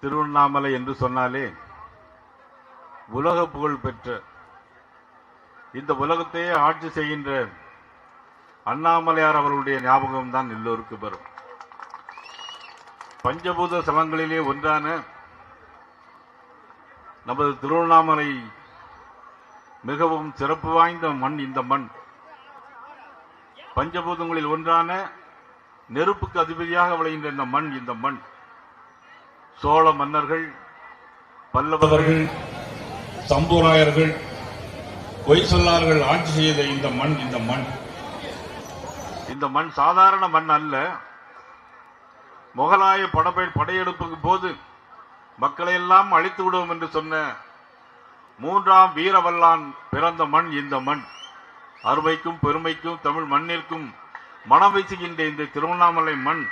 திருவண்ணாமலை என்று சொன்னாலே உலக புகழ் பெற்ற இந்த உலகத்தையே ஆட்சி செய்கின்ற அண்ணாமலையார் அவர்களுடைய ஞாபகம் தான் எல்லோருக்கும் வரும். பஞ்சபூத ஸ்தலங்களிலே ஒன்றான நமது திருவண்ணாமலை மிகவும் சிறப்பு வாய்ந்த மண் இந்த மண். பஞ்சபூதங்களில் ஒன்றான நெருப்புக்கு அதிபதியாக விளைகின்ற இந்த மண் இந்த மண். சோழ மன்னர்கள் பல்லவர்கள் சம்பூராயர்கள் பொய் சொல்லார்கள் ஆட்சி செய்த இந்த மண் இந்த மண். இந்த மண் சாதாரண மண் அல்ல. முகலாய படை படையெடுப்புக்கு போது மக்களை எல்லாம் அழித்து விடுவோம் என்று சொன்ன மூன்றாம் வீரவல்லான் பிறந்த மண் இந்த மண். அருமைக்கும் பெருமைக்கும் தமிழ் மண்ணிற்கும் மனம் வீசுகின்ற இந்த திருவண்ணாமலை மண்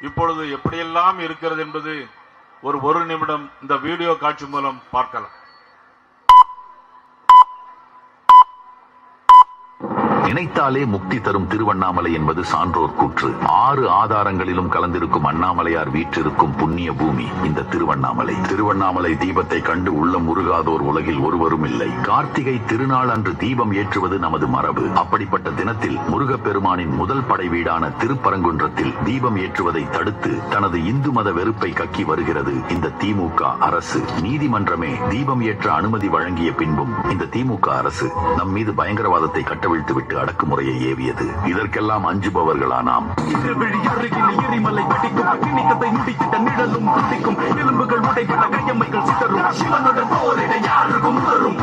இப்பொழுது எப்படியெல்லாம் இருக்கிறது என்பது ஒரு ஒரு நிமிடம் இந்த வீடியோ காட்சி மூலம் பார்க்கலாம். நினைத்தாலே முக்தி தரும் திருவண்ணாமலை என்பது சான்றோர் கூற்று. ஆறு ஆதாரங்களிலும் கலந்திருக்கும் அண்ணாமலையார் வீற்றிருக்கும் புண்ணிய பூமி இந்த திருவண்ணாமலை. திருவண்ணாமலை தீபத்தை கண்டு உள்ளம் உருகாதோர் உலகில் ஒருவரும் இல்லை. கார்த்திகை திருநாள் அன்று தீபம் ஏற்றுவது நமது மரபு. அப்படிப்பட்ட தினத்தில் முருகப்பெருமானின் முதல் படை வீடான திருப்பரங்குன்றத்தில் தீபம் ஏற்றுவதை தடுத்து தனது இந்து மத வெறுப்பை கக்கி வருகிறது இந்த திமுக அரசு. நீதிமன்றமே தீபம் ஏற்ற அனுமதி வழங்கிய பின்பும் இந்த திமுக அரசு நம் மீது பயங்கரவாதத்தை கட்டவிழ்த்து விட்டு அடக்குமுறையை ஏவியது. இதற்கெல்லாம் அஞ்சுபவர்களா நாம். எரிமலை வெடிக்கும். அக்னிக்கத்தை முடித்திட்ட நிழலும் துடிக்கும் எலும்புகள் உடைபட்ட கையம்மைகள் சிதறும். சிவனுடன் போரிட யாருக்கும் வரும்.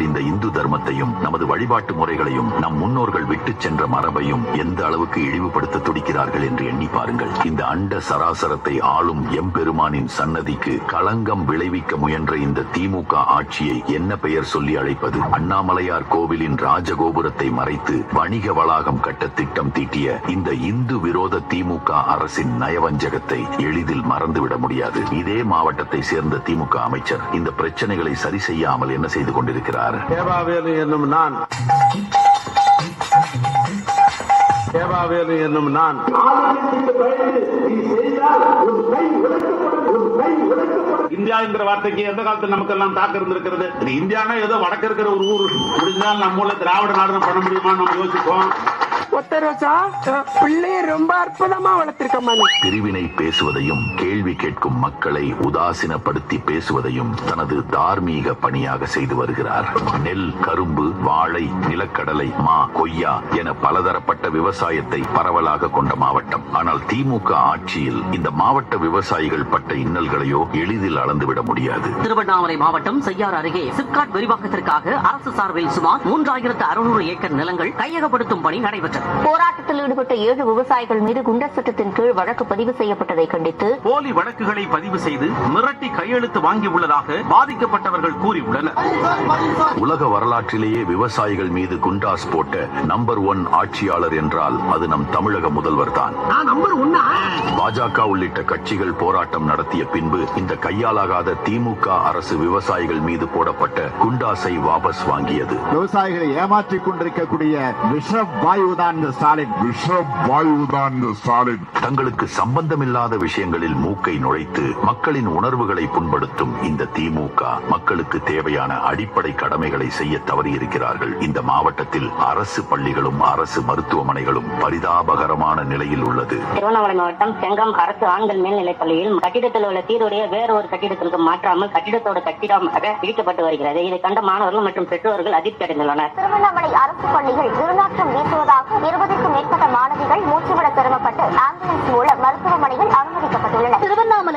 இந்த இந்து தர்மத்தையும் நமது வழிபாட்டு முறைகளையும் நம் முன்னோர்கள் விட்டு சென்ற மரபையும் எந்த அளவுக்கு இழிவுபடுத்த துடிக்கிறார்கள் என்று எண்ணி பாருங்கள். இந்த அண்ட சராசரத்தை ஆளும் எம்பெருமானின் சன்னதிக்கு களங்கம் விளைவிக்க முயன்ற இந்த திமுக ஆட்சியை என்ன பெயர் சொல்லி அழைப்பது? அண்ணாமலையார் கோவிலின் ராஜகோபுரத்தை மறைத்து வணிக வளாகம் கட்ட திட்டம் தீட்டிய இந்த இந்து விரோத திமுக அரசின் நயவஞ்சகத்தை எளிதில் மறந்துவிட முடியாது. இதே மாவட்டத்தை சேர்ந்த திமுக அமைச்சர் இந்த பிரச்சனைகளை சரி செய்யாமல் என்ன செய்து கொண்டிருக்கிறார்? என்னும் நான் தேவாவேலு என்னும் நான். இந்தியா என்கிற வார்த்தைக்கு எந்த காலத்துல நமக்கு எல்லாம் தாக்கம் இருந்திருக்கிறது? இந்தியானா ஏதோ வடக்கு இருக்கிற ஒரு ஊர். முடிஞ்சால் நம்ம ஊர்ல திராவிட நாடு பண்ண முடியுமான்னு நம்ம யோசிப்போம். ஒத்த ரோசா பிள்ளைய ரொம்ப அற்புதமா வளர்த்திருக்கம்மா நீ பிரிவினை பேசுவதையும் கேள்வி கேட்கும் மக்களை உதாசீனப்படுத்தி பேசுவதையும் தனது தார்மீக பணியாக செய்து வருகிறார். நெல் கரும்பு வாழை நிலக்கடலை மா கொய்யா என பலதரப்பட்ட விவசாயத்தை பரவலாக கொண்ட மாவட்டம். ஆனால் திமுக ஆட்சியில் இந்த மாவட்ட விவசாயிகள் பட்ட இன்னல்களையோ எளிதில் அளந்துவிட முடியாது. திருவண்ணாமலை மாவட்டம் செய்யாறு அருகே சிப்காட் விரிவாக்கத்திற்காக அரசு சார்பில் சுமார் மூன்றாயிரத்து அறுநூறு ஏக்கர் நிலங்கள் கையகப்படுத்தும் பணி நடைபெற்றது. போராட்டத்தில் ஈடுபட்ட ஏழு விவசாயிகள் மீது குண்டர் சட்டத்தின் கீழ் வழக்கு பதிவு செய்யப்பட்டதை கண்டித்து போலி வழக்குகளை பதிவு செய்து மிரட்டி கையெழுத்து வாங்கியுள்ளதாக பாதிக்கப்பட்டவர்கள் கூறியுள்ளனர். உலக வரலாற்றிலேயே விவசாயிகள் மீது குண்டாஸ் போட்ட நம்பர் ஒன் ஆட்சியாளர் என்றால் அது நம் தமிழக முதல்வர் தான். பாஜக உள்ளிட்ட கட்சிகள் போராட்டம் நடத்திய பின்பு இந்த கையாலாகாத திமுக அரசு விவசாயிகள் மீது போடப்பட்ட குண்டாஸை வாபஸ் வாங்கியது. விவசாயிகளை ஏமாற்றிக் கொண்டிருக்கக்கூடிய விஷ வாயுதான் இந்த ஸ்டாலின். விஷ வாயுதான் இந்த ஸ்டாலின். தங்களுக்கு சம்பந்தமில்லாத விஷயங்களில் மூக்கை நுழைத்து மக்களின் உணர்வுகளை புண்படுத்தும் இந்த திமுக மக்களுக்கு தேவையான அடிப்படை கடமைகளை செய்ய தவறியிருக்கிறார்கள். இந்த மாவட்டத்தில் அரசு பள்ளிகளும் அரசு மருத்துவமனைகளும் பரிதாபகரமான நிலையில் உள்ளது. திருவண்ணாமலை மாவட்டம் செங்கம் அரசு ஆண்கள் மேல்நிலைப் பள்ளியில் கட்டிடத்தில் உள்ள தீருடைய வேற ஒரு கட்டிடத்திற்கு மாற்றாமல் கட்டிடத்தோட கட்டிடமாக இடிக்கப்பட்டு வருகிறது. இதை கண்ட மாணவர்கள் மற்றும் பெற்றோர்கள் அதிர்ச்சி அடைந்துள்ளனர் திருவண்ணாமலை அரசு பள்ளிகள் துர்நாற்றம் வீசுவதாக இருபதுக்கும் மேற்பட்ட மாணவிகள் மூச்சுவிட சிரமப்பட்டு ஆம்புலன்ஸ் மூலம் மருத்துவமனையில் அனுமதிக்கப்பட்டுள்ளனர்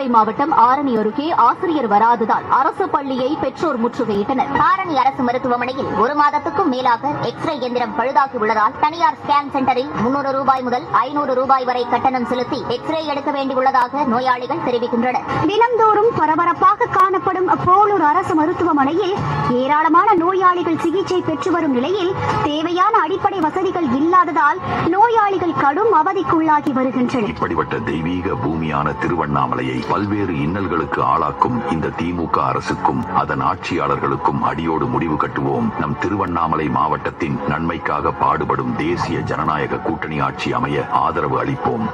திருவண்ணாமலை மாவட்டம் ஆரணி அருகே ஆசிரியர் வராததால் அரசு பள்ளியை பெற்றோர் முற்றுகையிட்டனர். ஆரணி அரசு மருத்துவமனையில் ஒரு மாதத்துக்கும் மேலாக எக்ஸ்ரே இயந்திரம் பழுதாகி உள்ளதால் தனியார் ஸ்கேன் சென்டரில் முன்னூறு ரூபாய் முதல் ஐநூறு ரூபாய் வரை கட்டணம் செலுத்தி எக்ஸ்ரே எடுக்க வேண்டியுள்ளதாக நோயாளிகள் தெரிவிக்கின்றனர். தினந்தோறும் பரபரப்பாக காணப்படும் போலூர் அரசு மருத்துவமனையில் ஏராளமான நோயாளிகள் சிகிச்சை பெற்று வரும் நிலையில் தேவையான அடிப்படை வசதிகள் இல்லாததால் நோயாளிகள் கடும் கடும் அவதிக்குள்ளாகி வருகின்றனர். இப்படிப்பட்ட தெய்வீக பூமியான திருவண்ணாமலையை பல்வேறு இன்னல்களுக்கு ஆளாக்கும் இந்த திமுக அரசுக்கும் அதன் ஆட்சியாளர்களுக்கும் அடியோடு முடிவு கட்டுவோம். நம் திருவண்ணாமலை மாவட்டத்தின் நன்மைக்காக பாடுபடும் தேசிய ஜனநாயக கூட்டணி ஆட்சி அமைய ஆதரவு அளிப்போம்.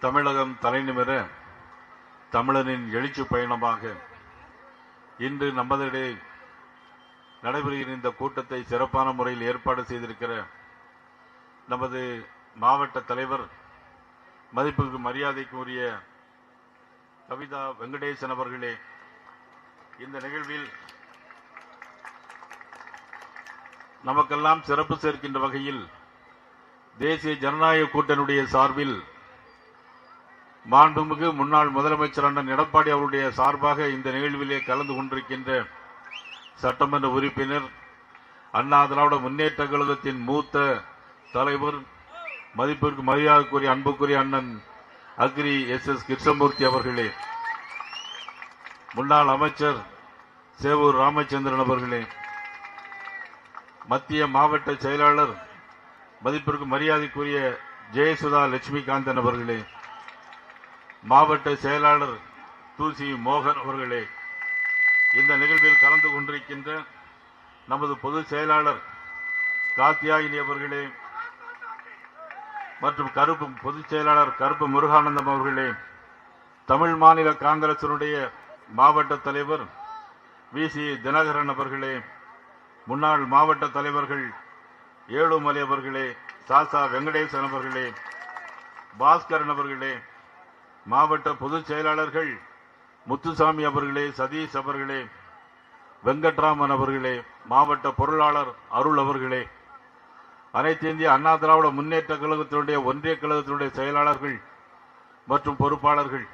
தமிழகம் தலைநிமிர தமிழனின் எழுச்சி பயணமாக இன்று நமதிடையே நடைபெறுகிற இந்த கூட்டத்தை சிறப்பான முறையில் ஏற்பாடு செய்திருக்கிற நமது மாவட்ட தலைவர் மதிப்புக்கு மரியாதைக்கு உரிய கவிதா வெங்கடேசன் அவர்களே இந்த நிகழ்வில் நமக்கெல்லாம் சிறப்பு சேர்க்கின்ற வகையில் தேசிய ஜனநாயக கூட்டணியுடைய சார்பில் மாண்புமிகு முன்னாள் முதலமைச்சர் அண்ணன் எடப்பாடி அவருடைய சார்பாக இந்த நிகழ்விலே கலந்து கொண்டிருக்கின்ற சட்டமன்ற உறுப்பினர் அண்ணா திராவிட முன்னேற்ற கழகத்தின் மூத்த தலைவர் மதிப்பிற்கு மரியாதைக்குரிய அன்புக்குரிய அண்ணன் அக்ரி எஸ் எஸ் கிருஷ்ணமூர்த்தி அவர்களே முன்னாள் அமைச்சர் சேவூர் ராமச்சந்திரன் அவர்களே மத்திய மாவட்ட செயலாளர் மதிப்பிற்கு மரியாதைக்குரிய ஜெயசுதா லட்சுமிகாந்தன் அவர்களே மாவட்ட செயலாளர் தூசி மோகன் அவர்களே இந்த நிகழ்வில் கலந்து கொண்டிருக்கின்ற நமது பொதுச் செயலாளர் காத்தியாயினி அவர்களே மற்றும் கருப்பு பொதுச் செயலாளர் கருப்பு முருகானந்தம் அவர்களே தமிழ் மாநில காங்கிரசினுடைய மாவட்ட தலைவர் வி. சி. தினகரன் அவர்களே முன்னாள் மாவட்ட தலைவர்கள் ஏழுமலை அவர்களே சாசா வெங்கடேசன் அவர்களே பாஸ்கரன் அவர்களே மாவட்ட பொதுச் செயலாளர்கள் முத்துசாமி அவர்களே சதீஷ் அவர்களே வெங்கட்ராமன் அவர்களே மாவட்ட பொருளாளர் அருள் அவர்களே அனைத்து இந்திய அண்ணா திராவிட முன்னேற்ற கழகத்தினுடைய ஒன்றிய கழகத்தினுடைய செயலாளர்கள் மற்றும் பொறுப்பாளர்கள்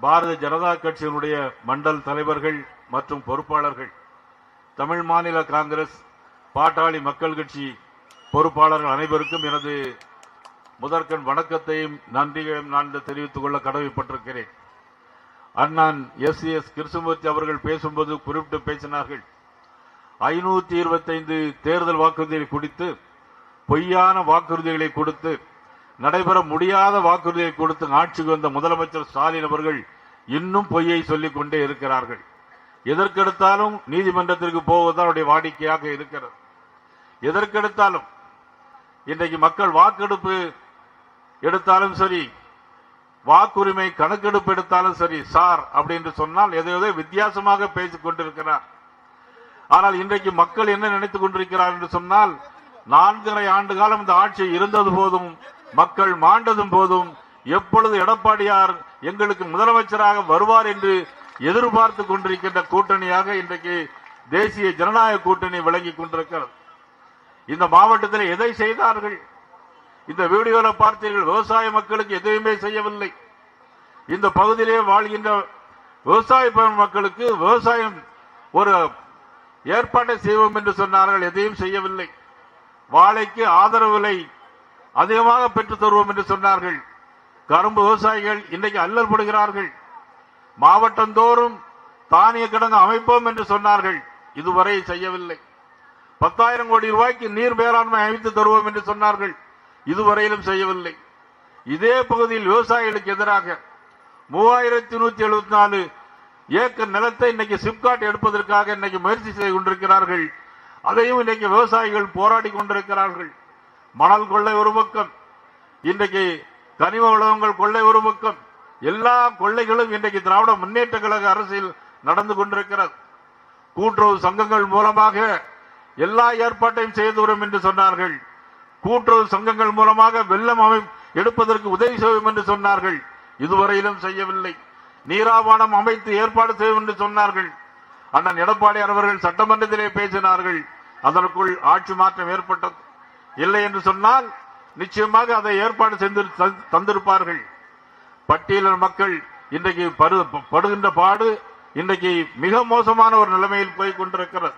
பாரதிய ஜனதா கட்சியினுடைய மண்டல் தலைவர்கள் மற்றும் பொறுப்பாளர்கள் தமிழ் மாநில காங்கிரஸ் பாட்டாளி மக்கள் கட்சி பொறுப்பாளர்கள் அனைவருக்கும் எனது முதற்கண் வணக்கத்தையும் நன்றிகளையும் நான் தெரிவித்துக் கொள்ள கடமைப்பட்டிருக்கிறேன். அண்ணன் எஸ். எஸ். கிருஷ்ணமூர்த்தி அவர்கள் பேசும்போது குறிப்பிட்டு பேசினார்கள். ஐநூத்தி இருபத்தைந்து தேர்தல் வாக்குறுதிகளை குறித்து பொய்யான வாக்குறுதிகளை கொடுத்து நடைபெற முடியாத வாக்குறுதியை கொடுத்து ஆட்சிக்கு வந்த முதலமைச்சர் ஸ்டாலின் அவர்கள் இன்னும் பொய்யை சொல்லிக் கொண்டே இருக்கிறார்கள். எதற்கெடுத்தாலும் நீதிமன்றத்திற்கு போவதுதான் அவருடைய வாடிக்கையாக இருக்கிறது. எதற்கெடுத்தாலும் இன்றைக்கு மக்கள் வாக்கெடுப்பு எடுத்தாலும் சரி வாக்குரிமை கணக்கெடுப்பு எடுத்தாலும் சரி சார் அப்படின்னு சொன்னால் எதை எதோ வித்தியாசமாக பேசிக் கொண்டிருக்கிறார். ஆனால் இன்றைக்கு மக்கள் என்ன நினைத்துக் கொண்டிருக்கிறார் என்று சொன்னால் நான்கரை ஆண்டு காலம் இந்த ஆட்சி இருந்தது போதும் மக்கள் மாண்டதும் போதும் எப்பொழுது எடப்பாடியார் எங்களுக்கு முதலமைச்சராக வருவார் என்று எதிர்பார்த்து கொண்டிருக்கின்ற கூட்டணியாக இன்றைக்கு தேசிய ஜனநாயக கூட்டணி விளங்கிக் கொண்டிருக்கிறது. இந்த மாவட்டத்தில் எதை செய்தார்கள்? இந்த வீடியோவில் பார்த்தீர்கள் விவசாய மக்களுக்கு எதுவுமே செய்யவில்லை. இந்த பகுதியிலே வாழ்கின்ற விவசாய மக்களுக்கு விவசாயம் ஒரு ஏற்பாட்டை செய்வோம் என்று சொன்னார்கள் எதையும் செய்யவில்லை. வாழைக்கு ஆதரவு விலை அதிகமாக பெற்றுத் தருவோம் என்று சொன்னார்கள். கரும்பு விவசாயிகள் இன்றைக்கு அல்லல்படுகிறார்கள் மாவட்டந்தோறும் தானிய கிடங்கு அமைப்போம் என்று சொன்னார்கள். இதுவரை செய்யவில்லை. பத்தாயிரம் கோடி ரூபாய்க்கு நீர் மேலாண்மை அமைத்து தருவோம் என்று சொன்னார்கள். இதுவரையிலும் செய்யவில்லை. இதே பகுதியில் விவசாயிகளுக்கு எதிராக மூவாயிரத்தி நூத்தி எழுபத்தி நாலு ஏக்கர் நிலத்தை இன்னைக்கு சிப்காட் எடுப்பதற்காக இன்னைக்கு முயற்சி செய்து கொண்டிருக்கிறார்கள். அதையும் இன்னைக்கு விவசாயிகள் போராடி கொண்டிருக்கிறார்கள். மணல் கொள்ளை ஒரு பக்கம் இன்றைக்கு கனிம வளங்கள் கொள்ளை ஒரு பக்கம் எல்லா கொள்ளைகளும் இன்றைக்கு திராவிட முன்னேற்ற கழக அரசில் நடந்து கொண்டிருக்கிறது. கூட்டுறவு சங்கங்கள் மூலமாக எல்லா ஏற்பாட்டையும் செய்து வரும் என்று சொன்னார்கள். கூட்டுறவு சங்கங்கள் மூலமாக வெள்ளம் அமை எடுப்பதற்கு உதவி செய்வோம் என்று சொன்னார்கள். இதுவரையிலும் செய்யவில்லை. நீராபானம் அமைத்து ஏற்பாடு செய்யும் என்று சொன்னார்கள். அண்ணன் எடப்பாடியார் அவர்கள் சட்டமன்றத்திலே பேசினார்கள். அதற்குள் ஆட்சி மாற்றம் ஏற்பட்டது. இல்லை என்று சொன்னால் நிச்சயமாக அதை ஏற்பாடு செய்து தந்- தந்திருப்பார்கள். பட்டியலர் மக்கள் இன்றைக்கு படு- படுகின்ற பாடு இன்றைக்கு மிக மோசமான ஒரு நிலைமையில் போய் கொண்டிருக்கிறது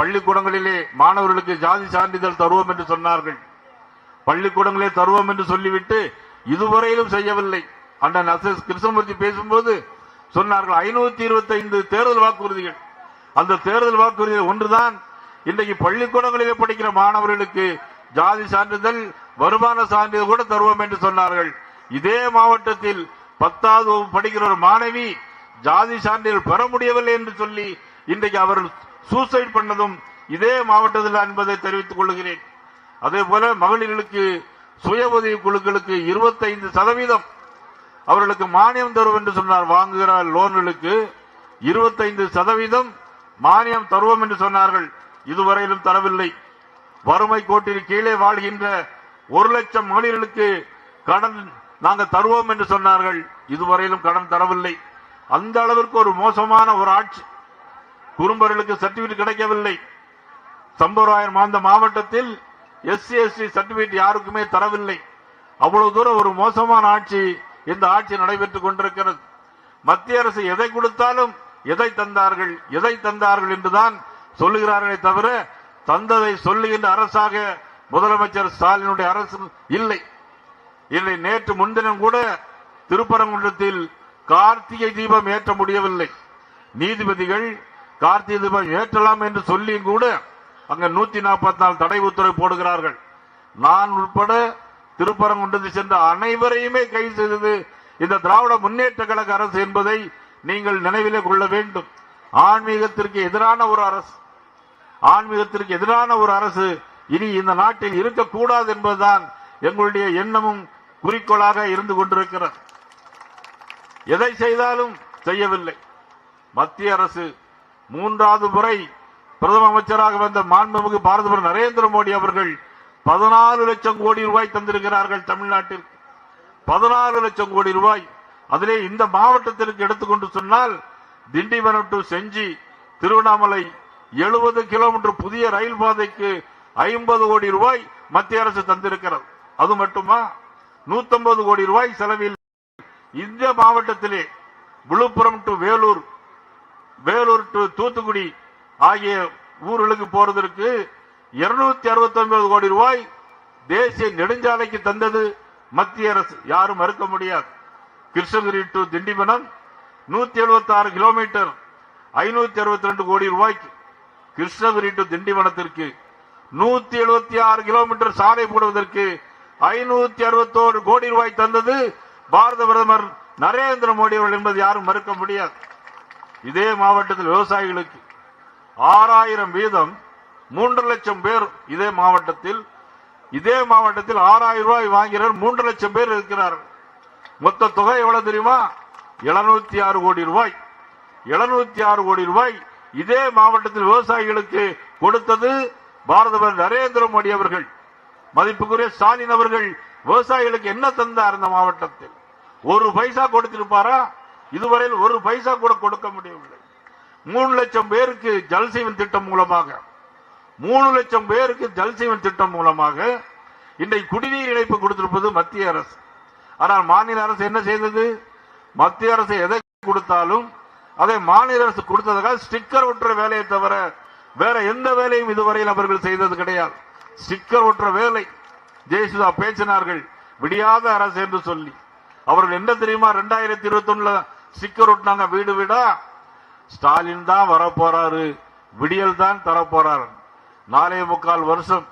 பள்ளிக்கூடங்களிலே மாணவர்களுக்கு ஜாதி சான்றிதழ் தருவோம் என்று சொன்னார்கள். பள்ளிக்கூடங்களே தருவோம் என்று சொல்லிவிட்டு இதுவரையிலும் செய்யவில்லை. அண்ணன் எஸ். கிருஷ்ணமூர்த்தி பேசும்போது சொன்னார்கள் ஐநூத்தி இருபத்தி ஐந்து தேர்தல் வாக்குறுதிகள். அந்த தேர்தல் வாக்குறுதிகள் ஒன்றுதான். இன்றைக்கு பள்ளிக்கூடங்களிலே படிக்கிற மாணவர்களுக்கு ஜாதி சான்றிதழ் வருமான சான்றிதழ் கூட தருவோம் என்று சொன்னார்கள். இதே மாவட்டத்தில் பத்தாவது படிக்கிற ஒரு மாணவி ஜாதி சான்றிதழ் பெற முடியவில்லை என்று சொல்லி இன்றைக்கு அவர்கள் சூசைட் பண்ணதும் இதே மாவட்டத்தில் என்பதை தெரிவித்துக் கொள்கிறேன். அதே போல மகளிர்களுக்கு சுய உதவி குழுக்களுக்கு இருபத்தைந்து சதவீதம் அவர்களுக்கு மானியம் தரும் என்று சொன்னார். வாங்குகிற லோன்களுக்கு இருபத்தைந்து சதவீதம் மானியம் தருவோம் என்று சொன்னார்கள். இதுவரையிலும் தரவில்லை. வறுமை கோட்டில் கீழே வாழ்கின்ற ஒரு லட்சம் மகளிர்களுக்கு கடன் நாங்கள் தருவோம் என்று சொன்னார்கள். இதுவரையிலும் கடன் தரவில்லை. அந்த அளவிற்கு ஒரு மோசமான ஒரு ஆட்சி. குறும்பர்களுக்கு சர்டிபிகேட் கிடைக்கவில்லை. சம்பராயர் மாந்த மாவட்டத்தில் எஸ்சி எஸ்டி சர்டிபிகேட் யாருக்குமே தரவில்லை. அவ்வளவு தூரம் ஒரு மோசமான ஆட்சி இந்த ஆட்சி நடைபெற்றுக் கொண்டிருக்கிறது. மத்திய அரசு எதை கொடுத்தாலும் எதை தந்தார்கள் எதை தந்தார்கள் என்றுதான் சொல்லுகிறார்களே தவிர தந்ததை சொல்லுகின்ற அரசாக முதலமைச்சர் ஸ்டாலினுடைய அரசு இல்லை. இல்லை நேற்று முன்தினம் கூட திருப்பரங்குன்றத்தில் கார்த்திகை தீபம் ஏற்ற முடியவில்லை. நீதிபதிகள் கார்த்திகை தீபம் ஏற்றலாம் என்று சொல்லியும் கூட அங்க நூத்தி நாற்பத்தி நாலு தடை உத்தரவு போடுகிறார்கள். நான் உட்பட திருப்பரங்குன்றத்தில் சென்ற அனைவரையுமே கைது செய்தது இந்த திராவிட முன்னேற்ற கழக அரசு என்பதை நீங்கள் நினைவிலே கொள்ள வேண்டும். ஆன்மீகத்திற்கு எதிரான ஒரு அரசு. ஆன்மீகத்திற்கு எதிரான ஒரு அரசு இனி இந்த நாட்டில் இருக்கக்கூடாது என்பதுதான் எங்களுடைய எண்ணமும் குறிக்கோளாக இருந்து கொண்டிருக்கிறது. எதை செய்தாலும் செய்யவில்லை. மத்திய அரசு மூன்றாவது முறை பிரதம அமைச்சராக வந்த மாண்புமிகு பாரத நரேந்திர மோடி அவர்கள் பதினாலு லட்சம் கோடி ரூபாய் தந்திருக்கிறார்கள் தமிழ்நாட்டில். பதினாறு லட்சம் கோடி ரூபாய். அதிலே இந்த மாவட்டத்திற்கு எடுத்துக்கொண்டு சொன்னால் திண்டிவனம் டு செஞ்சி திருவண்ணாமலை எழுபது கிலோமீட்டர் புதிய ரயில் பாதைக்கு ஐம்பது கோடி ரூபாய் மத்திய அரசு தந்திருக்கிறது. அது மட்டுமா? 150 கோடி ரூபாய் செலவில் இந்த மாவட்டத்திலே விழுப்புரம் டு வேலூர் வேலூர் டு தூத்துக்குடி ஆகிய ஊர்களுக்கு போறதற்கு இருநூத்தி அறுபத்தி ஒன்பது கோடி ரூபாய் தேசிய நெடுஞ்சாலைக்கு தந்தது மத்திய அரசு. யாரும் மறுக்க முடியாது. கிருஷ்ணகிரி டு திண்டிவனம் நூத்தி எழுபத்தி ஆறு கிலோமீட்டர் ஐநூத்தி அறுபத்தி ரெண்டு கோடி ரூபாய்க்கு. கிருஷ்ணகிரி டு திண்டிவனத்திற்கு நூத்தி எழுபத்தி ஆறு கிலோமீட்டர் சாலை போடுவதற்கு ஐநூத்தி அறுபத்தோரு கோடி ரூபாய் தந்தது பாரத பிரதமர் நரேந்திர மோடி அவர்கள் என்பது யாரும் மறுக்க முடியாது. இதே மாவட்டத்தில் விவசாயிகளுக்கு ஆறாயிரம் வீதம் மூன்று லட்சம் பேர் இதே மாவட்டத்தில் இதே மாவட்டத்தில் ஆறாயிரம் ரூபாய் வாங்கிறார் மூன்று லட்சம் பேர் இருக்கிறார்கள் மொத்த தொகை எவ்வளவு தெரியுமா? எழுநூத்தி ஆறு கோடி ரூபாய். எழுநூத்தி ஆறு கோடி ரூபாய் இதே மாவட்டத்தில் விவசாயிகளுக்கு கொடுத்தது பாரத நரேந்திர மோடி அவர்கள். மதிப்புக்குரிய ஸ்டாலின் அவர்கள் விவசாயிகளுக்கு என்ன தந்தார் இந்த மாவட்டத்தில்? ஒரு பைசா கொடுத்திருப்பாரா? இதுவரையில் ஒரு பைசா கூட கொடுக்க முடியவில்லை. மூணு லட்சம் பேருக்கு ஜல்சீவன் திட்டம் மூலமாக மூணு லட்சம் பேருக்கு ஜல்சீவன் திட்டம் மூலமாக இன்றைக்கு குடிநீர் இணைப்பு கொடுத்திருப்பது மத்திய அரசு. ஆனால் மாநில அரசு என்ன செய்தது? மத்திய அரசு எதை கொடுத்தாலும் அதை மாநில அரசு கொடுத்ததுக்காக ஸ்டிக்கர் ஒட்டுற வேலையை தவிர வேற எந்த வேலையும் இதுவரையில் அவர்கள் செய்தது கிடையாது. ஸ்டிக்கர் ஒட்டுற வேலை. ஜெயசுதா பேசினார்கள் விடியாத அரசு என்று சொல்லி. அவர்கள் என்ன தெரியுமா? ரெண்டாயிரத்தி இருபத்தி ஒண்ணுல ஸ்டிக்கர் ஒட்டினாங்க வீடு வீடா ஸ்டாலின் தான் வரப்போறாரு விடியல் தான் தரப்போறாரு. நாலே முக்கால் வருஷம்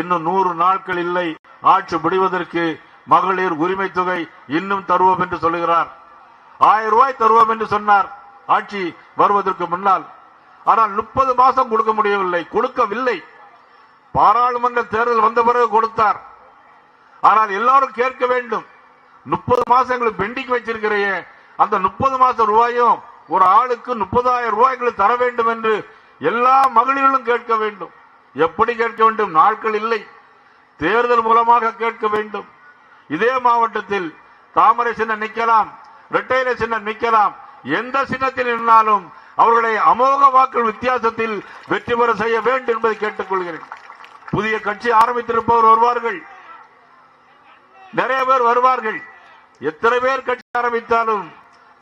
இன்னும் நூறு நாட்கள் இல்லை ஆட்சி முடிவதற்கு மகளிர் உரிமை தொகை இன்னும் தருவோம் என்று சொல்லுகிறார். ஆயிரம் ரூபாய் தருவோம் என்று சொன்னார் ஆட்சி வருவதற்கு முன்னால். ஆனால் முப்பது மாசம் கொடுக்க முடியவில்லை கொடுக்கவில்லை. பாராளுமன்ற தேர்தல் வந்த பிறகு கொடுத்தார். ஆனால் எல்லாரும் கேட்க வேண்டும் முப்பது மாசங்களை பெண்டிங் வச்சிருக்கிறையே அந்த முப்பது மாச ரூபாயும் ஒரு ஆளுக்கு முப்பதாயிரம் ரூபாய்களை தர வேண்டும் என்று எல்லா மகளிர்களும் கேட்க வேண்டும். எப்படி கேட்க வேண்டும்? நாட்கள் இல்லை. தேர்தல் மூலமாக கேட்க வேண்டும். இதே மாவட்டத்தில் தாமரை சின்னம் நிக்கலாம் இரட்டையில சின்னம் நிக்கலாம் எந்த சின்னத்தில் நின்றாலும் அவர்களை அமோக வாக்கள் வித்தியாசத்தில் வெற்றி பெற செய்ய வேண்டும் என்பதை கேட்டுக்கொள்கிறேன். புதிய கட்சி ஆரம்பித்திருப்பவர் வருவார்கள். நிறைய பேர் வருவார்கள். எத்தனை பேர் கட்சி ஆரம்பித்தாலும்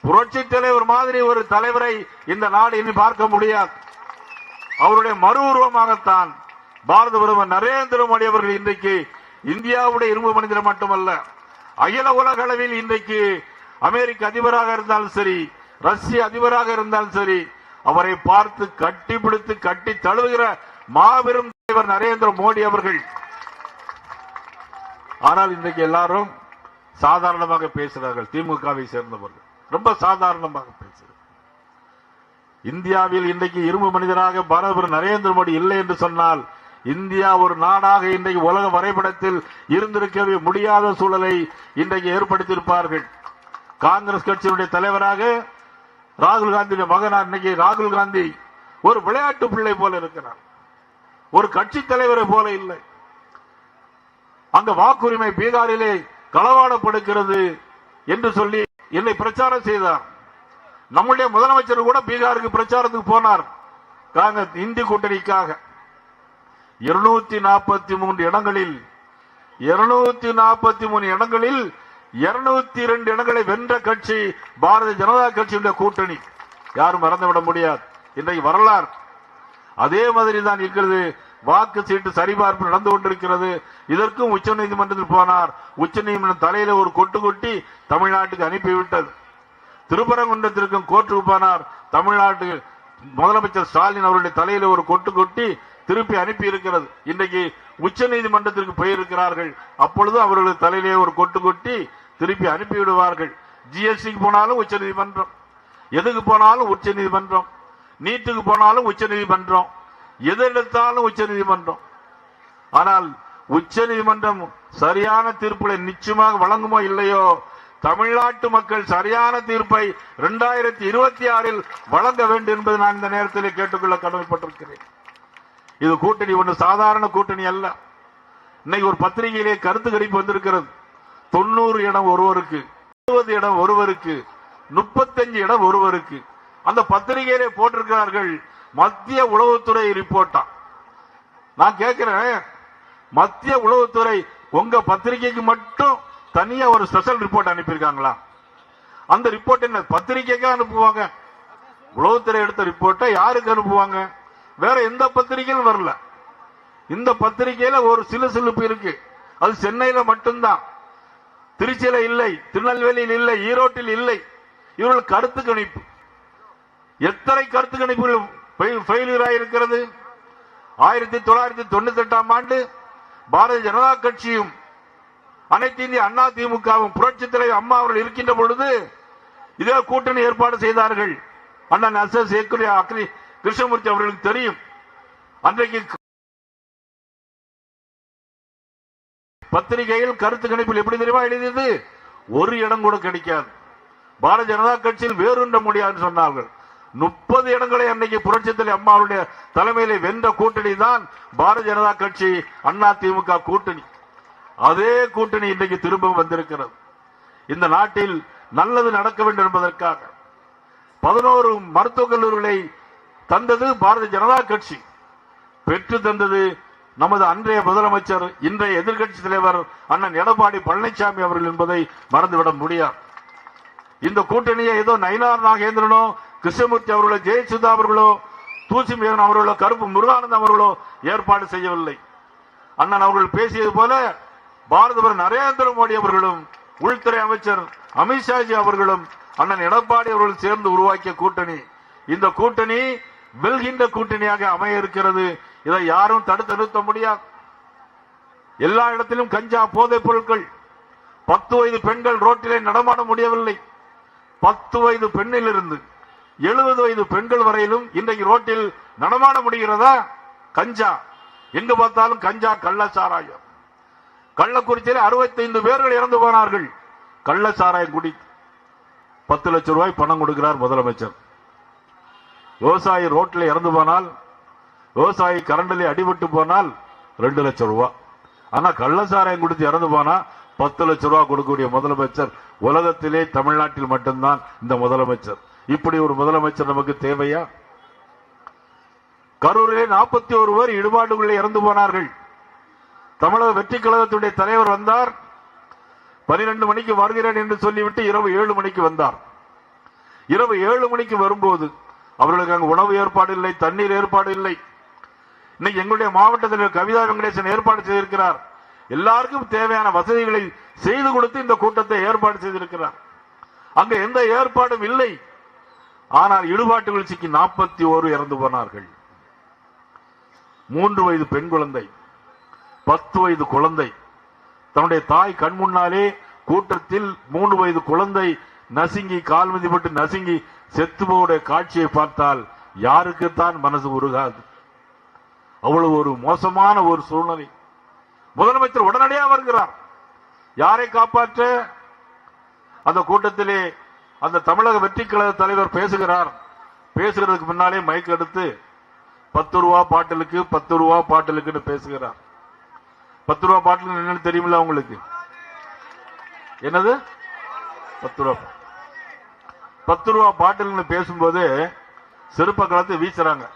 புரட்சி தலைவர் மாதிரி ஒரு தலைவரை இந்த நாடு இனி பார்க்க முடியாது. அவருடைய மறு உருவமாகத்தான் பாரத பிரதமர் நரேந்திர மோடி அவர்கள் இன்றைக்கு இந்தியாவுடைய இரும்பு மனிதர் மட்டுமல்ல அகில உலக அளவில் இன்றைக்கு அமெரிக்க அதிபராக இருந்தாலும் சரி ரஷ்ய அதிபராக இருந்தாலும் சரி அவரை பார்த்து கட்டி பிடித்து கட்டி தழுவுகிற மாபெரும் தலைவர் நரேந்திர மோடி அவர்கள். ஆனால் இன்றைக்கு எல்லாரும் சாதாரணமாக பேசுகிறார்கள் திமுகவை சேர்ந்தவர்கள். ரொம்ப சாதாரணமாக பேசுது. இந்தியாவில் இன்றைக்கு இரும்பு மனிதராக பாரத நரேந்திர மோடி இல்லை என்று சொன்னால் இந்தியா ஒரு நாடாக இன்றைக்கு உலக வரைபடத்தில் இருந்திருக்கவே முடியாத சூழலை இன்றைக்கு ஏற்படுத்தியிருப்பார்கள். காங்கிரஸ் கட்சியினுடைய தலைவராக ராகுல் காந்தியுடைய மகனார் இன்னைக்கு ராகுல் காந்தி ஒரு விளையாட்டு பிள்ளை போல இருக்கிறார். ஒரு கட்சி தலைவரை போல இல்லை. அந்த வாக்குரிமை பீகாரிலே களவாடப்படுகிறது என்று சொல்லி என்னை பிரச்சாரம் செய்தார். நம்முடைய முதலமைச்சர் கூட பீகாருக்கு பிரச்சாரத்துக்கு போனார். காங்கிரஸ் இந்தி கூட்டணிக்காக. இருநூத்தி நாற்பத்தி மூன்று இடங்களில் இருநூத்தி நாற்பத்தி மூணு இடங்களில் இருநூத்தி இரண்டு இடங்களை வென்ற கட்சி பாரதிய ஜனதா கட்சியுடைய கூட்டணி. யாரும் மறந்துவிட முடியாது. இன்றைக்கு வரலாறு. அதே மாதிரி தான் இருக்கிறது. வாக்கு சீட்டு சரிபார்ப்பு நடந்து கொண்டிருக்கிறது. இதற்கும் உச்ச நீதிமன்றத்தில் போனார். உச்ச நீதிமன்றம் தலையில ஒரு கொட்டு கொட்டி தமிழ்நாட்டுக்கு அனுப்பிவிட்டது. திருப்பரங்குன்றத்திற்கும் கோர்ட்டுக்கு போனார் தமிழ்நாட்டு முதலமைச்சர் ஸ்டாலின் அவருடைய தலையில ஒரு கொட்டு கொட்டி திருப்பி அனுப்பி இருக்கிறது இன்றைக்கு உச்ச நீதிமன்றத்திற்கு போயிருக்கிறார்கள். அப்பொழுது அவர்களுக்கு தலையிலே ஒரு கொட்டு கொட்டி திருப்பி அனுப்பிவிடுவார்கள். ஜிஎஸ்டிக்கு போனாலும் உச்ச நீதிமன்றம். எதுக்கு போனாலும் உச்ச நீதிமன்றம். நீட்டுக்கு போனாலும் உச்ச நீதிமன்றம். எது எடுத்தாலும் உச்ச நீதிமன்றம். ஆனால் உச்ச நீதிமன்றம் சரியான தீர்ப்புகளை நிச்சயமாக வழங்குமோ இல்லையோ தமிழ்நாட்டு மக்கள் சரியான தீர்ப்பை இரண்டாயிரத்தி இருபத்தி ஆறில் வழங்க வேண்டும் என்பது நான் இந்த நேரத்தில் கேட்டுக்கொள்ள கடமைப்பட்டிருக்கிறேன். இது கூட்டணி ஒன்று சாதாரண கூட்டணி அல்ல. இன்னைக்கு ஒரு பத்திரிகையிலே கருத்து கணிப்பு வந்திருக்கிறது. தொண்ணூறு இடம் ஒருவருக்கு இருபது இடம் ஒருவருக்கு முப்பத்தஞ்சு இடம் ஒருவருக்கு. அந்த பத்திரிகையிலே போட்டிருக்கிறார்கள் மத்திய உளவுத்துறை ரிப்போர்ட்டா நான் கேட்கிறேன் மத்திய உளவுத்துறை உங்க பத்திரிகைக்கு மட்டும் தனியா ஒரு ஸ்பெஷல் ரிப்போர்ட் அனுப்பியிருக்காங்களா? அந்த ரிப்போர்ட் என்ன பத்திரிகைக்கா அனுப்புவாங்க? உளவுத்துறை எடுத்த ரிப்போர்ட்டை யாருக்கு அனுப்புவாங்க? வேற எந்த பத்திரிகையும் வரல. இந்த பத்திரிகையில ஒரு சிலு சிலுப்பு இருக்கு. அது சென்னையில மட்டும்தான். திருச்சியில இல்லை திருநெல்வேலியில் இல்லை ஈரோட்டில் இல்லை. இவர்கள் கருத்து கணிப்பு. எத்தனை கருத்து கணிப்புகள் ஃபெயிலியராக இருக்கிறது ஆயிரத்தி தொள்ளாயிரத்தி தொண்ணூத்தி எட்டாம் ஆண்டு பாரதிய ஜனதா கட்சியும் அனைத்து இந்திய அண்ணா திமுகவும் புரட்சி தலைவர் அம்மா அவர்கள் இருக்கின்ற பொழுது இதே கூட்டணி ஏற்பாடு செய்தார்கள். அண்ணன் எஸ் எஸ் அக்ரி கிருஷ்ணமூர்த்தி அவர்களுக்கு தெரியும். அன்றைக்கு பத்திரிகையில் கருத்து கணிப்பில் எப்படி தெரியுமா எழுதியது? ஒரு இடம் கூட கிடைக்காது. பாரதிய ஜனதா கட்சியில் வேறுண்ட முடியாதுன்னு சொன்னார்கள். முப்பது இடங்களை அன்னைக்கு புரட்சித்தலை அம்மாவுடைய தலைமையிலே வென்ற கூட்டணி தான் பாரதிய ஜனதா கட்சி அண்ணா திமுக கூட்டணி. அதே கூட்டணி இன்றைக்கு திரும்பவும் வந்திருக்கிறது. இந்த நாட்டில் நல்லது நடக்க வேண்டும் என்பதற்காக பதினோரு மருத்துவக் கல்லூரிகளை தந்தது பாரதிய ஜனதா கட்சி. பெற்று தந்தது நமது அன்றைய முதலமைச்சர் இன்றைய எதிர்க்கட்சி தலைவர் அண்ணன் எடப்பாடி பழனிசாமி அவர்கள் என்பதை மறந்துவிட முடியாது. இந்த கூட்டணியை ஏதோ நயினார் நாகேந்திரனோ கிருஷ்ணமூர்த்தி அவர்களோ ஜெயசுதா அவர்களோ தூசி மேகன் அவர்களோ கருப்பு முருகானந்தம் அவர்களோ ஏற்பாடு செய்யவில்லை. அண்ணன் அவர்கள் பேசியது போல பாரதவர் நரேந்திர மோடி அவர்களும் உள்துறை அமைச்சர் அமித்ஷாஜி அவர்களும் அண்ணன் எடப்பாடி அவர்கள் சேர்ந்து உருவாக்கிய கூட்டணி. இந்த கூட்டணி வெல்கின்ற கூட்டணியாக அமைய இருக்கிறது இதை யாரும் தடுத்து நிறுத்த முடியாது. எல்லா இடத்திலும் கஞ்சா போதைப் பொருட்கள் பத்து வயது பெண்கள் ரோட்டிலே நடமாட முடியவில்லை. பத்து வயது பெண்ணிலிருந்து எழுபது வயது பெண்கள் வரையிலும் இன்றைக்கு ரோட்டில் நடமாட முடிகிறதா? கஞ்சா. எங்கு பார்த்தாலும் கஞ்சா கள்ளச்சாராயம். கள்ளக்குறிச்சியில் அறுபத்தைந்து பேர்கள் இறந்து போனார்கள். கள்ளச்சாராயம் குடி. பத்து லட்சம் ரூபாய் பணம் கொடுக்கிறார் முதலமைச்சர். விவசாயி ரோட்டில் இறந்து போனால் விவசாயி கரண்டில் அடிபட்டு போனால் ரெண்டு லட்சம் ரூபாய் ஆனா கள்ளச்சாராயம் கொடுத்து இறந்து போனா பத்து லட்சம் ரூபாய் கொடுக்கக்கூடிய முதலமைச்சர் உலகத்திலே தமிழ்நாட்டில் மட்டும்தான் இந்த முதலமைச்சர். இப்படி ஒரு முதலமைச்சர் நமக்கு தேவையா? கரூரிலே நாற்பத்தி ஒரு பேர் இடுபாடுகளில் இறந்து போனார்கள். தமிழக வெற்றி கழகத்துடைய தலைவர் வந்தார். பனிரெண்டு மணிக்கு வருகிறேன் என்று சொல்லிவிட்டு இரவு ஏழு மணிக்கு வந்தார். இரவு ஏழு மணிக்கு வரும்போது அவர்களுக்கு அங்கு உணவு ஏற்பாடு இல்லை தண்ணீர் ஏற்பாடு இல்லை. இன்னைக்கு எங்களுடைய மாவட்டத்தில் கவிதா வெங்கடேசன் ஏற்பாடு செய்திருக்கிறார். எல்லாருக்கும் தேவையான வசதிகளை செய்து கொடுத்து இந்த கூட்டத்தை ஏற்பாடு செய்திருக்கிறார். அங்கு எந்த ஏற்பாடும் இல்லை. ஆனால் இடுபாட்டு வீழ்ச்சிக்கு நாற்பத்தி ஓரு இறந்து போனார்கள். மூன்று வயது பெண் குழந்தை பத்து வயது குழந்தை. தன்னுடைய தாய் கண் முன்னாலே கூட்டத்தில் மூன்று வயது குழந்தை நசுங்கி கால் மிதிப்பட்டு நசுங்கி செத்துபோடைய காட்சியை பார்த்தால் யாருக்குத்தான் மனசு உருகாது. அவ்வளவு ஒரு மோசமான ஒரு சூழ்நிலை. முதலமைச்சர் உடனடியாக வருகிறார். யாரை காப்பாற்ற? அந்த கூட்டத்திலே அந்த தமிழக வெற்றி கழக தலைவர் பேசுகிறார். பேசுகிறதுக்கு முன்னாலே மைக் எடுத்து பத்து ரூபா பாட்டிலுக்கு பத்து ரூபா பாட்டிலுக்குன்னு பேசுகிறார். பத்து ரூபா பாட்டில் என்னன்னு தெரியுமில்ல உங்களுக்கு? என்னது? பத்து ரூபா. பத்து ரூபா பாட்டில்னு பேசும்போது செருப்ப கலத்து வீசுறாங்க.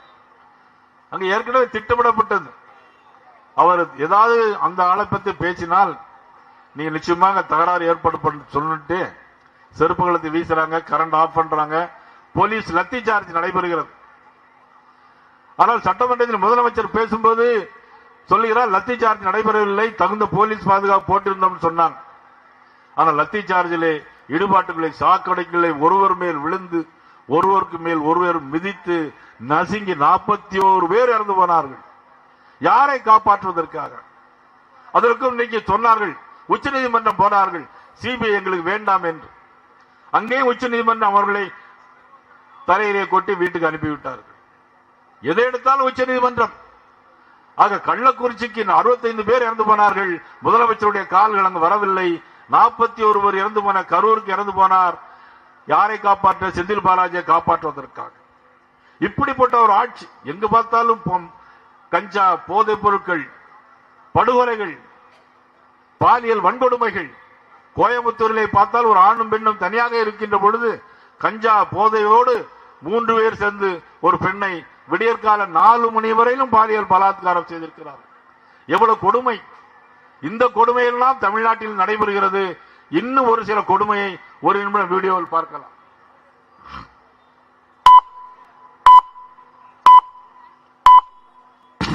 அங்க ஏற்கனவே திட்டமிடப்பட்டது. அவர் ஏதாவது அந்த ஆளை பத்தி பேசினால் நீங்க நிச்சயமாக தகராறு ஏற்பட சொல்லிட்டு செருப்பு கலத்து வீசுறாங்க கரண்ட் ஆஃப் பண்றாங்க. போலீஸ் லத்தி சார்ஜ் நடைபெறுகிறது. ஆனால் சட்டமன்றத்தில் முதலமைச்சர் பேசும்போது சொல்லுகிறார் லத்தி சார்ஜ் நடைபெறவில்லை தகுந்த போலீஸ் பாதுகாப்பு போட்டிருந்தோம் சொன்னாங்க. ஆனால் லத்தி சார்ஜிலே இடுபாட்டுகளை சாக்கடைகளை ஒருவர் மேல் விழுந்து ஒருவருக்கு மேல் ஒருவர் மிதித்து நசுங்கி நாற்பத்தி ஓரு பேர் இறந்து போனார்கள். யாரை காப்பாற்றுவதற்காக? அதற்கும் இன்னைக்கு சொன்னார்கள் உச்சநீதிமன்றம் போனார்கள் சிபிஐ எங்களுக்கு வேண்டாம் என்று. அங்கேயும் உச்சநீதிமன்றம் அவர்களை தரையிலே கொட்டி வீட்டுக்கு அனுப்பிவிட்டார்கள். எதை எடுத்தாலும் உச்சநீதிமன்றம் ஆக கள்ளக்குறிச்சிக்கு அறுபத்தைந்து பேர் இறந்து போனார்கள். முதலமைச்சருடைய கால்கள் அங்கு வரவில்லை. நாற்பத்தி ஒருவர் இறந்து போன கரூருக்கு இறந்து போனார். யாரை காப்பாற்ற? செந்தில் பாலாஜியை காப்பாற்றுவதற்காக. இப்படிப்பட்ட ஒரு ஆட்சி எங்கு பார்த்தாலும் கஞ்சா போதைப் பொருட்கள் படுகொலைகள் பாலியல் வன்கொடுமைகள் கோயம்புத்தூரிலே பார்த்தால் ஒரு ஆணும் பெண்ணும் தனியாக இருக்கின்ற பொழுது கஞ்சா போதையோடு மூன்று பேர் சேர்ந்து ஒரு பெண்ணை விடியற்கால நாலு மணி வரையிலும் பாலியல் பலாத்காரம் செய்திருக்கிறார் எவ்வளவு கொடுமை. இந்த கொடுமையெல்லாம் தமிழ்நாட்டில் நடைபெறுகிறது. இன்னும் ஒரு சில கொடுமையை ஒரு நிமிடம் வீடியோவில் பார்க்கலாம்.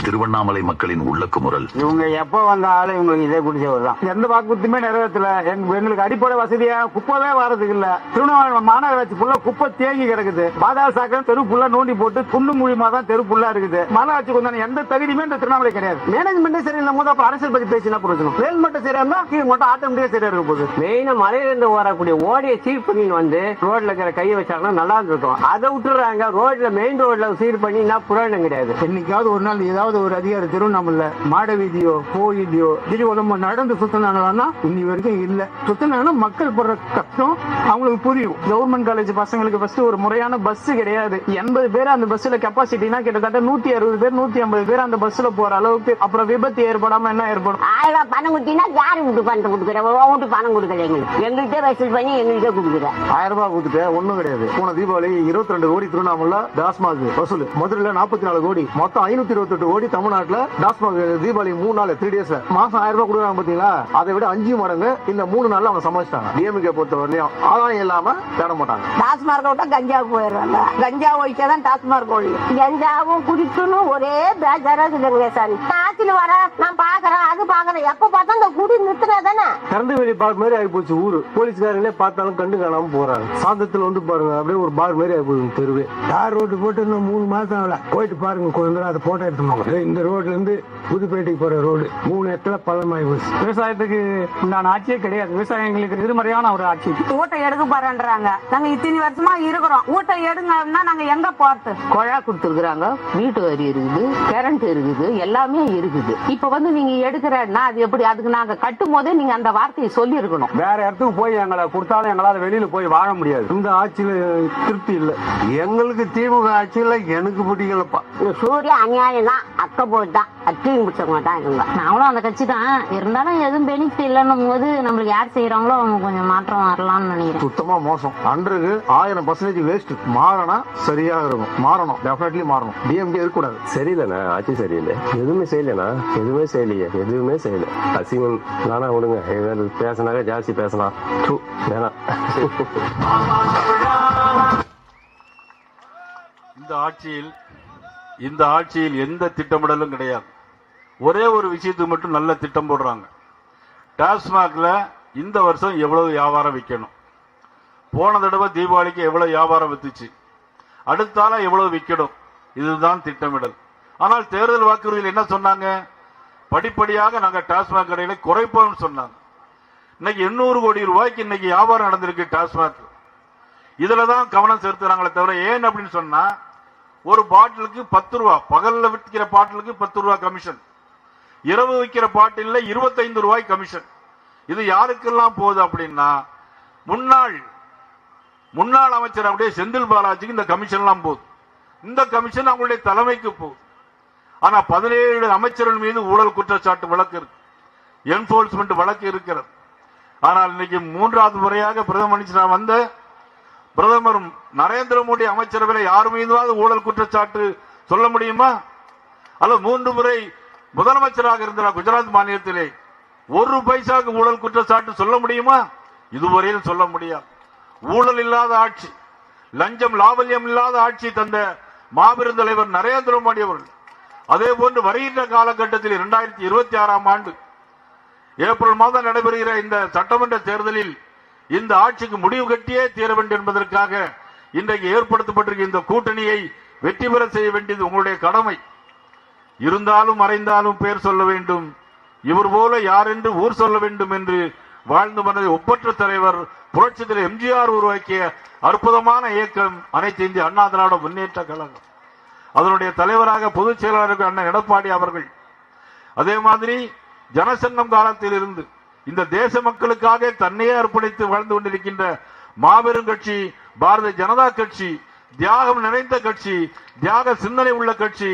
திருவண்ணாமலை மக்களின் உள்ளக்கு முரல். இவங்க எப்ப வந்தாலும் இவங்களுக்கு இதே குடிச்சவர் தான். எந்த வாக்குறுதியுமே நிறைவேற்றல எங்க- எங்களுக்கு அடிப்படை வசதியா குப்பவே வரதுக்கு இல்ல. திருவண்ணாமலை மாநகராட்சி ஃபுல்லா குப்பை தேங்கி கிடக்குது. பாதாள சாக்கடை தெரு ஃபுல்லா நோண்டி போட்டு குண்டு மூலியமா தான் தெரு ஃபுல்லா இருக்குது. மாநகராட்சிக்கு வந்தான எந்த தகுதியுமே இந்த திருவண்ணாமலை கிடையாது. மேனேஜ்மெண்டே சரியில்லை. போது அப்புறம் அரசியல் பத்தி பேசினா புரிஞ்சுக்கணும் மேல் மட்டும் சரியா இருந்தா கீழ் மட்டும் ஆட்டோமேட்டிக்கா சரியா இருக்க போகுது. மெயினா மலையில இருந்து வரக்கூடிய ஓடைய சீர் பண்ணி வந்து ரோட்ல இருக்கிற கையை வச்சாங்கன்னா நல்லா இருக்கும் அதை விட்டுறாங்க. ரோட்ல மெயின் ரோட்ல சீர் பண்ணி புரோஜனம் கிடையாது. என்னைக்காவது ஒரு நாள் ஏதாவது ஒரு அதிகாரி திருவண்ணாமலை மாட வீதியோ கோயிலையோ கிரிவலமோ நடந்து சுத்தினாங்கன்னா இன்னி வரைக்கும் இல்ல. சுத்தினாங்கன்னா மக்கள் படுற கஷ்டம் அவங்களுக்கு புரியும். கவர்மெண்ட் காலேஜ் பசங்களுக்கு ஃபர்ஸ்ட் ஒரு முறையான பஸ் கிடையாது. எண்பது பேர் அந்த பஸ்ல கெப்பாசிட்டினா கிட்டத்தட்ட நூத்தி அறுபது பேர் நூத்தி ஐம்பது பேர் அந்த பஸ்ல போற அளவுக்கு அப்புறம் விபத்து ஏற்படாம என்ன ஏற்படும்? ஆயிரம் ரூபாய் பணம் கொடுத்தீங்கன்னா யாரு வீட்டு பணத்தை கொடுக்குற? வீட்டு பணம் கொடுக்கல எங்களுக்கு. எங்கள்கிட்ட வசூல் பண்ணி எங்கள்கிட்ட கொடுக்குற. ஆயிரம் ரூபாய் கொடுத்துட்டு ஒண்ணும் கிடையாது. போன தீபாவளி இருபத்தி ரெண்டு கோடி திருவண்ணாமலை டாஸ்மாக் வசூல். மதுரையில நாற்பத்தி நாலு கோடி. மொத்தம் ஐநூத்தி இருபத்தி எட்டு கோடி தமிழ்நாட்டுல டாஸ்மாக் தீபாவளி மூணு நாள் த்ரீ டேஸ்ல மாசம் ஆயிரம் ரூபாய் கொடுக்குறாங்க பாத்தீங்களா? அதை விட அஞ்சு மடங்கு இந்த மூணு நாள்ல அவங்க சமாளிச்சிட்டாங்க. டிஎம்கே பொறுத்த வரலையும் ஆதாயம் இல்லாம தேட மாட்டாங்க. டாஸ்மார்க் விட்டா கஞ்சாவுக்கு போயிடுறாங்க கஞ்சா ஒழிச்சாதான் டாஸ்மார்க் ஒழியும். கஞ்சாவும் குடிக்கணும் ஒரே பேஜாரா இருக்குதுங்க சார். ஆட்சியில் வர நான் பாக்குறேன் அது பாக்குறேன். எப்ப பார்த்தா இந்த குடி நிறுத்தினா தானே திறந்து வெளி பார் மாதிரி ஆகி போச்சு ஊரு. போலீஸ்காரங்களே பார்த்தாலும் கண்டு காணாம போறாங்க. சாந்தத்துல வந்து பாருங்க அப்படியே ஒரு பார் மாதிரி ஆகி போகுது தெருவே. தார் ரோடு போட்டு இன்னும் மூணு மாசம் ஆகல. போயிட்டு பாருங்க கொஞ்ச நேரம் அதை போட்டோ எடுத்துமாங்க இந்த ரோட்ல இருந்து புதுப்பேட்டைக்கு போற ரோடு. மூணு இடத்துல பள்ளமாகி போச்சு விவசாயத்துக்கு உண்டான ஆட்சியே கிடையாது. விவசாயிகளுக்கு எதிர்மறையான ஒரு ஆட்சி. ஊட்ட எடுக்க போறேன்றாங்க. நாங்க இத்தனை வருஷமா இருக்கிறோம். ஊட்ட எடுங்கன்னா நாங்க எங்க போறது? குழா கொடுத்துருக்குறாங்க. வீட்டு வரி இருக்குது. கரண்ட் இருக்குது. எல்லாமே இருக்குது. இப்ப வந்து நீங்க எடுக்கிறன்னா அது எப்படி? அதுக்கு நாங்க கட்டும் போதே நீங்க அந்த வார்த்தையை சொல்லி இருக்கணும் வேற இடத்துக்கு போய் எங்களை கொடுத்தாலும் எங்களால வெளியில போய் வாழ முடியாது. இந்த ஆட்சியில திருப்தி இல்ல. எங்களுக்கு திமுக ஆட்சியில எனக்கு பிடிக்கலப்பா. இந்த சூரிய அநியாயம் தான் அக்க போட்டு தான். அத்தையும் பிடிச்சவங்க தான் இவங்க. நாங்களும் அந்த கட்சி தான். இருந்தாலும் எதுவும் பெனிஃபிட் இல்லைன்னும் போது நம்மளுக்கு யார் செய்யறாங்களோ அவங்க கொஞ்சம் மாற்றம் வரலாம்னு நினைக்கிறேன். சுத்தமா மோசம். அன்றைக்கு ஆயிரம் பர்சன்டேஜ் வேஸ்ட் மாறினா சரியாக இருக்கும். மாறணும். டெஃபினெட்லி மாறணும். டிஎம்கே இருக்கக்கூடாது. சரியில்லைண்ணா. ஆட்சி சரியில்லை. எதுவுமே செய்யலைண்ணா. எதுவுமே செய்யலையே. எதுவுமே செய்யல. அசிங்கம் நானா விடுங்க. பேசினாக்க ஜாஸ்தி பேசலாம். வேணாம். இந்த ஆட்சியில் இந்த ஆட்சியில் எந்த திட்டமிடலும் கிடையாது. ஒரே ஒரு விஷயத்துக்கு மட்டும் நல்ல திட்டம் போடுறாங்க. டாஸ்மாகில் இந்த வருஷம் எவ்வளவு வியாபாரம் விற்கணும் போன தடவை தீபாவளிக்கு எவ்வளவு வியாபாரம் வித்துச்சு? அடுத்தால எவ்வளவு விற்கணும் இதுதான் திட்டமிடல். ஆனால் தேர்தல் வாக்குறுதியில் என்ன சொன்னாங்க? படிப்படியாக நாங்கள் டாஸ்மாக் கடைகளை குறைப்போம்னு சொன்னாங்க. இன்னைக்கு எண்ணூறு கோடி ரூபாய்க்கு இன்னைக்கு வியாபாரம் நடந்திருக்கு டாஸ்மாக் இதுல தான் கவனம் செலுத்துறாங்களே தவிர ஏன் அப்படின்னு சொன்னா ஒரு பாட்டிலுக்கு பத்து ரூபா பகல்ல விற்கிற பாட்டிலுக்கு பத்து ரூபா கமிஷன் இரவு விற்கிற பாட்டில இருபத்தைந்து ரூபாய் கமிஷன் இது யாருக்கெல்லாம் போகுது அப்படின்னா முன்னாள் முன்னாள் அமைச்சர் அப்படியே செந்தில் பாலாஜிக்கு இந்த கமிஷன்லாம் போகுது. இந்த கமிஷன் அவங்களுடைய தலைமைக்கு போகுது. ஆனா பதினேழு அமைச்சர்கள் மீது ஊழல் குற்றச்சாட்டு வழக்கு இருக்கு. என்போர்ஸ்மெண்ட் வழக்கு இருக்கிறது. ஆனால் இன்னைக்கு மூன்றாவது முறையாக பிரதம நான் வந்த பிரதமர் நரேந்திர மோடி அமைச்சரவையில் யார் மீதுவாவது ஊழல் குற்றச்சாட்டு சொல்ல முடியுமா? அல்லது மூன்று முறை முதலமைச்சராக இருந்தார் குஜராத் மாநிலத்திலே ஒரு பைசாக்கு ஊழல் குற்றச்சாட்டு சொல்ல முடியுமா? இதுவரையில் சொல்ல முடியாது. ஊழல் இல்லாத ஆட்சி லஞ்சம் லாவல்யம் இல்லாத ஆட்சி தந்த மாபெரும் தலைவர் நரேந்திர மோடி அவர்கள். அதே போன்று வருகின்ற காலகட்டத்தில் இரண்டாயிரத்தி இருபத்தி ஆறாம் ஆண்டு ஏப்ரல் மாதம் நடைபெறுகிற இந்த சட்டமன்ற தேர்தலில் இந்த ஆட்சிக்கு முடிவு கட்டியே தீர வேண்டும் என்பதற்காக இன்றைக்கு ஏற்படுத்தப்பட்டிருக்க இந்த கூட்டணியை வெற்றி பெற செய்ய வேண்டியது உங்களுடைய கடமை. இருந்தாலும் மறைந்தாலும் பேர் சொல்ல வேண்டும். இவர் போல யார் என்று ஊர் சொல்ல வேண்டும் என்று வாழ்ந்து மனதை ஒப்பற்ற தலைவர் புரட்சித்தில் எம்ஜிஆர் உருவாக்கிய அற்புதமான இயக்கம் அனைத்து இந்திய அண்ணா திராவிட முன்னேற்ற கழகம். அதனுடைய தலைவராக பொதுச் செயலாளருக்கு அண்ணன் எடப்பாடி அவர்கள். அதே மாதிரி ஜனசங்கம் காலத்தில் இருந்து இந்த தேச மக்களுக்காக தன்னையே அர்ப்பணித்து வாழ்ந்து கொண்டிருக்கின்ற மாபெரும் கட்சி பாரதிய ஜனதா கட்சி தியாகம் நிறைந்த கட்சி தியாக சிந்தனை உள்ள கட்சி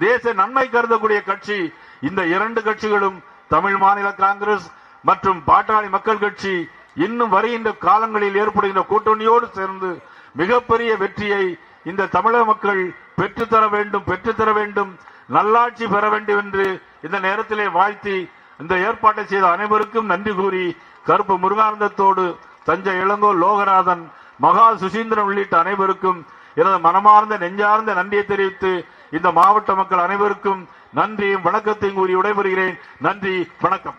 தேச நன்மை கருதக்கூடிய கட்சி இந்த இரண்டு கட்சிகளும் தமிழ் மாநில காங்கிரஸ் மற்றும் பாட்டாளி மக்கள் கட்சி இன்னும் வருகின்ற காலங்களில் ஏற்படுகின்ற கூட்டணியோடு சேர்ந்து மிகப்பெரிய வெற்றியை இந்த தமிழக மக்கள் பெற்றுத்தர வேண்டும் பெற்றுத்தர வேண்டும் நல்லாட்சி பெற வேண்டும் என்று இந்த நேரத்திலே வாழ்த்தி இந்த ஏற்பாட்டை செய்த அனைவருக்கும் நன்றி கூறி கருப்பு முருகானந்தத்தோடு தஞ்சை இளங்கோ லோகநாதன் மகா சுசீந்திரன் உள்ளிட்ட அனைவருக்கும் எனது மனமார்ந்த நெஞ்சார்ந்த நன்றியை தெரிவித்து இந்த மாவட்ட மக்கள் அனைவருக்கும் நன்றியும் வணக்கத்தையும் கூறி விடைபெறுகிறேன். நன்றி வணக்கம்.